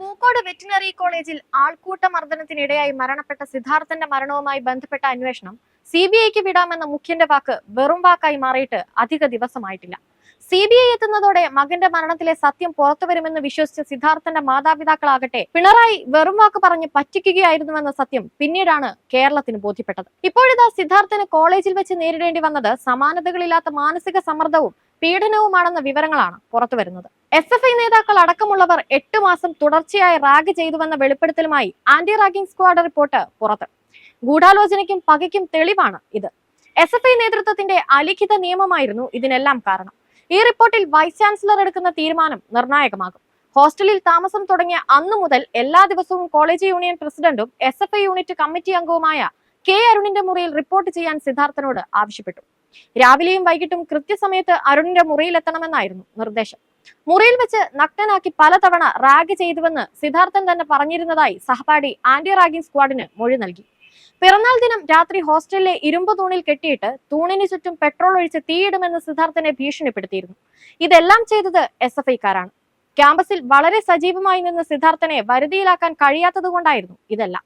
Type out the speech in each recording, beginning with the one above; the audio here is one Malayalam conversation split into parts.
പൂക്കോട് വെറ്റിനറി കോളേജിൽ ആൾക്കൂട്ട മർദ്ദനത്തിനിടയായി മരണപ്പെട്ട സിദ്ധാർത്ഥന്റെ മരണവുമായി ബന്ധപ്പെട്ട അന്വേഷണം സി ബി ഐക്ക് വിടാമെന്ന മുഖ്യന്റെ വാക്ക് വെറും വാക്കായി മാറിയിട്ട് അധിക ദിവസമായിട്ടില്ല. സി ബി ഐ എത്തുന്നതോടെ മകന്റെ മരണത്തിലെ സത്യം പുറത്തുവരുമെന്ന് വിശ്വസിച്ച സിദ്ധാർത്ഥന്റെ മാതാപിതാക്കളാകട്ടെ പിണറായി വെറും വാക്ക് പറഞ്ഞ് പറ്റിക്കുകയായിരുന്നുവെന്ന സത്യം പിന്നീടാണ് കേരളത്തിന് ബോധ്യപ്പെട്ടത്. ഇപ്പോഴിതാ സിദ്ധാർത്ഥന് കോളേജിൽ വെച്ച് നേരിടേണ്ടി വന്നത് സമാനതകളില്ലാത്ത മാനസിക സമ്മർദ്ദവും പീഡനവുമാണെന്ന വിവരങ്ങളാണ് പുറത്തുവരുന്നത് എസ് എഫ് ഐ നേതാക്കൾ അടക്കമുള്ളവർ എട്ട് മാസം തുടർച്ചയായി റാഗ് ചെയ്തുവെന്ന വെളിപ്പെടുത്തലുമായി ആന്റി റാഗിംഗ് സ്ക്വാഡ് റിപ്പോർട്ട് പുറത്ത്. ഗൂഢാലോചനയ്ക്കും പകയ്ക്കും തെളിവാണ് ഇത്. എസ് എഫ് ഐ നേതൃത്വത്തിന്റെ അലിഖിത നിയമമായിരുന്നു ഇതിനെല്ലാം കാരണം. ഈ റിപ്പോർട്ടിൽ വൈസ് ചാൻസലർ എടുക്കുന്ന തീരുമാനം നിർണായകമാകും. ഹോസ്റ്റലിൽ താമസം തുടങ്ങിയ അന്നു മുതൽ എല്ലാ ദിവസവും കോളേജ് യൂണിയൻ പ്രസിഡന്റും S F I unit committee അംഗവുമായ കെ അരുണിന്റെ മുറിയിൽ റിപ്പോർട്ട് ചെയ്യാൻ സിദ്ധാർത്ഥനോട് ആവശ്യപ്പെട്ടു. രാവിലെയും വൈകിട്ടും കൃത്യസമയത്ത് അരുണിന്റെ മുറിയിൽ എത്തണമെന്നായിരുന്നു നിർദ്ദേശം. മുറിയിൽ വെച്ച് നഗ്നനാക്കി പലതവണ റാഗ് ചെയ്തുവെന്ന് സിദ്ധാർത്ഥൻ തന്നെ പറഞ്ഞിരുന്നതായി സഹപാഠി ആന്റി റാഗിംഗ് സ്ക്വാഡിന് മൊഴി നൽകി. പിറന്നാൾ ദിനം രാത്രി ഹോസ്റ്റലിലെ ഇരുമ്പ് തൂണിൽ കെട്ടിയിട്ട് തൂണിന് ചുറ്റും പെട്രോൾ ഒഴിച്ച് തീയിടുമെന്ന് സിദ്ധാർത്ഥനെ ഭീഷണിപ്പെടുത്തിയിരുന്നു. ഇതെല്ലാം ചെയ്തത് എസ് എഫ് ഐക്കാരാണ്. ക്യാമ്പസിൽ വളരെ സജീവമായി നിന്ന സിദ്ധാർത്ഥനെ വരുതിയിലാക്കാൻ കഴിയാത്തതുകൊണ്ടായിരുന്നു ഇതെല്ലാം.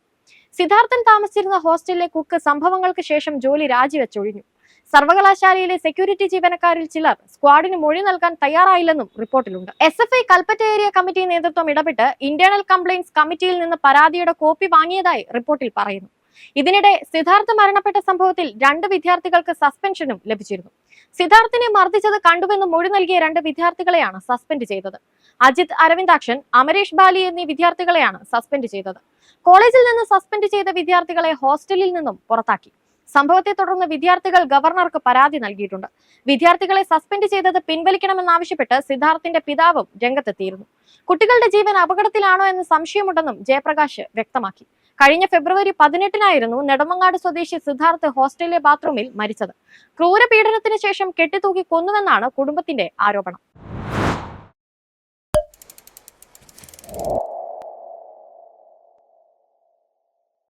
സിദ്ധാർത്ഥൻ താമസിച്ചിരുന്ന ഹോസ്റ്റലിലെ കുക്ക് സംഭവങ്ങൾക്ക് ശേഷം ജോലി രാജിവെച്ചൊഴിഞ്ഞു. സർവകലാശാലയിലെ സെക്യൂരിറ്റി ജീവനക്കാരിൽ ചിലർ സ്ക്വാഡിന് മൊഴി നൽകാൻ തയ്യാറായില്ലെന്നും റിപ്പോർട്ടിലുണ്ട്. S F I Kalpetta area committee നേതൃത്വം ഇടപെട്ട് ഇന്റേണൽ കംപ്ലയിന്റ്സ് കമ്മിറ്റിയിൽ നിന്ന് പരാതിയുടെ കോപ്പി വാങ്ങിയതായി റിപ്പോർട്ടിൽ പറയുന്നു. ഇതിനിടെ സിദ്ധാർത്ഥ മരണപ്പെട്ട സംഭവത്തിൽ രണ്ട് വിദ്യാർത്ഥികൾക്ക് സസ്പെൻഷനും ലഭിച്ചിരുന്നു. സിദ്ധാർത്ഥിനെ മർദ്ദിച്ചത് കണ്ടുവെന്ന് മൊഴി നൽകിയ രണ്ട് വിദ്യാർത്ഥികളെയാണ് സസ്പെൻഡ് ചെയ്തത്. അജിത് അരവിന്ദാക്ഷൻ അമരേഷ് ബാലി എന്നീ വിദ്യാർത്ഥികളെയാണ് സസ്പെൻഡ് ചെയ്തത്. കോളേജിൽ നിന്ന് സസ്പെൻഡ് ചെയ്ത വിദ്യാർത്ഥികളെ ഹോസ്റ്റലിൽ നിന്നും പുറത്താക്കി. സംഭവത്തെ തുടർന്ന് വിദ്യാർത്ഥികൾ ഗവർണർക്ക് പരാതി നൽകിയിട്ടുണ്ട്. വിദ്യാർത്ഥികളെ സസ്പെൻഡ് ചെയ്തത് പിൻവലിക്കണമെന്നാവശ്യപ്പെട്ട് സിദ്ധാർത്ഥിന്റെ പിതാവും രംഗത്തെത്തിയിരുന്നു. കുട്ടികളുടെ ജീവൻ അപകടത്തിലാണോ എന്ന് സംശയമുണ്ടെന്നും ജയപ്രകാശ് വ്യക്തമാക്കി. കഴിഞ്ഞ ഫെബ്രുവരി പതിനെട്ടിനായിരുന്നു നെടുമങ്ങാട് സ്വദേശി സിദ്ധാർത്ഥ് ഹോസ്റ്റലിലെ ബാത്റൂമിൽ മരിച്ചത്. ക്രൂരപീഡനത്തിന് ശേഷം കെട്ടിത്തൂക്കി കൊന്നുവെന്നാണ് കുടുംബത്തിന്റെ ആരോപണം.